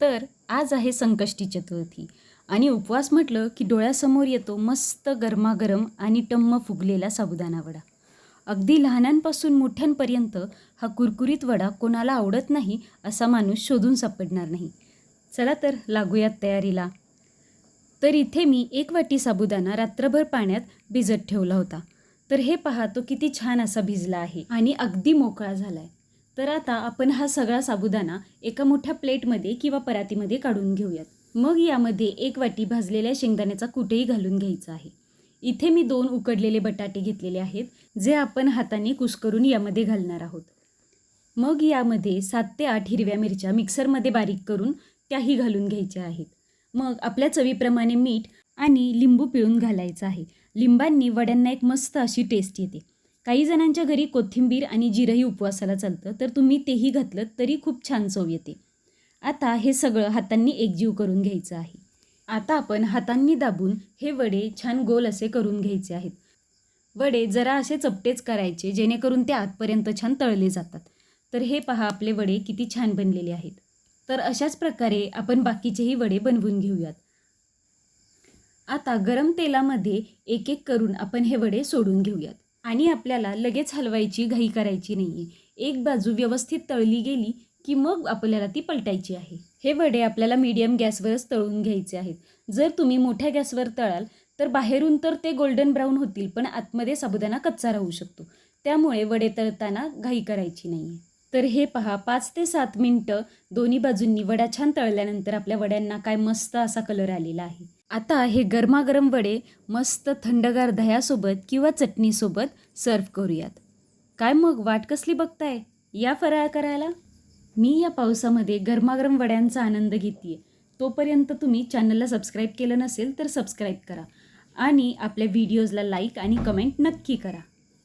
तर आज आहे संकष्टी चतुर्थी. आणि उपवास म्हटलं की डोळ्यासमोर येतो मस्त गरमागरम आणि टम्म फुगलेला साबुदाणा वडा. अगदी लहानांपासून मोठ्यांपर्यंत हा कुरकुरीत वडा कोणाला आवडत नाही असा माणूस शोधून सापडणार नाही. चला तर लागूयात तयारीला. तर इथे मी एक वाटी साबुदाणा रात्रभर पाण्यात भिजत ठेवला होता. तर हे पहा तो किती छान असा भिजला आहे. आणि अगदी मोकळा झाला आहे तर आता आपण हा सगळा साबुदाणा एका मोठ्या प्लेटमध्ये किंवा परातीमध्ये काढून घेऊयात. मग यामध्ये एक वाटी भाजलेल्या शेंगदाण्याचा कुठेही घालून घ्यायचा आहे. इथे मी दोन उकडलेले बटाटे घेतलेले आहेत जे आपण हाताने कुस्करून यामध्ये घालणार आहोत. मग यामध्ये सात ते आठ हिरव्या मिरच्या मिक्सरमध्ये बारीक करून त्याही घालून घ्यायच्या आहेत. मग आपल्या चवीप्रमाणे मीठ आणि लिंबू पिळून घालायचं आहे. लिंबांनी वड्यांना एक मस्त अशी टेस्ट येते. काही जणांच्या घरी कोथिंबीर आणि जिरंही उपवासाला चालतं तर तुम्ही तेही घातलं तरी खूप छान चव येते. आता हे सगळं हातांनी एकजीव करून घ्यायचं आहे. आता आपण हातांनी दाबून हे वडे छान गोल असे करून घ्यायचे आहेत. वडे जरा असे चपटेच करायचे जेणेकरून ते आतपर्यंत छान तळले जातात. तर हे पहा आपले वडे किती छान बनलेले आहेत. तर अशाच प्रकारे आपण बाकीचेही वडे बनवून घेऊयात. आता गरम तेलामध्ये एक एक करून आपण हे वडे सोडून घेऊयात. आणि आपल्याला लगेच हलवायची घाई करायची नाही आहे एक बाजू व्यवस्थित तळली गेली की मग आपल्याला ती पलटायची आहे. हे वडे आपल्याला मीडियम गॅसवरच तळून घ्यायचे आहेत. जर तुम्ही मोठ्या गॅसवर तळाल तर बाहेरून तर ते गोल्डन ब्राऊन होतील पण आतमध्ये साबुदाणा कच्चा राहू शकतो. त्यामुळे वडे तळताना घाई करायची नाही आहे तर हे पहा पाच ते सात मिनटं दोन्ही बाजूंनी वडा छान तळल्यानंतर आपल्या वड्यांना काय मस्त असा कलर आलेला आहे. आता हे गरमागरम वडे मस्त थंडगार दह्यासोबत किंवा चटणीसोबत सर्व करूयात. काय मग वाट कसली बघताय? या फराळ करायला? मी या पावसामध्ये गरमागरम वड्यांचा आनंद घेते तोपर्यंत तुम्ही चॅनलला सबस्क्राईब केलं नसेल तर सबस्क्राईब करा आणि आपल्या व्हिडिओजला लाईक आणि कमेंट नक्की करा.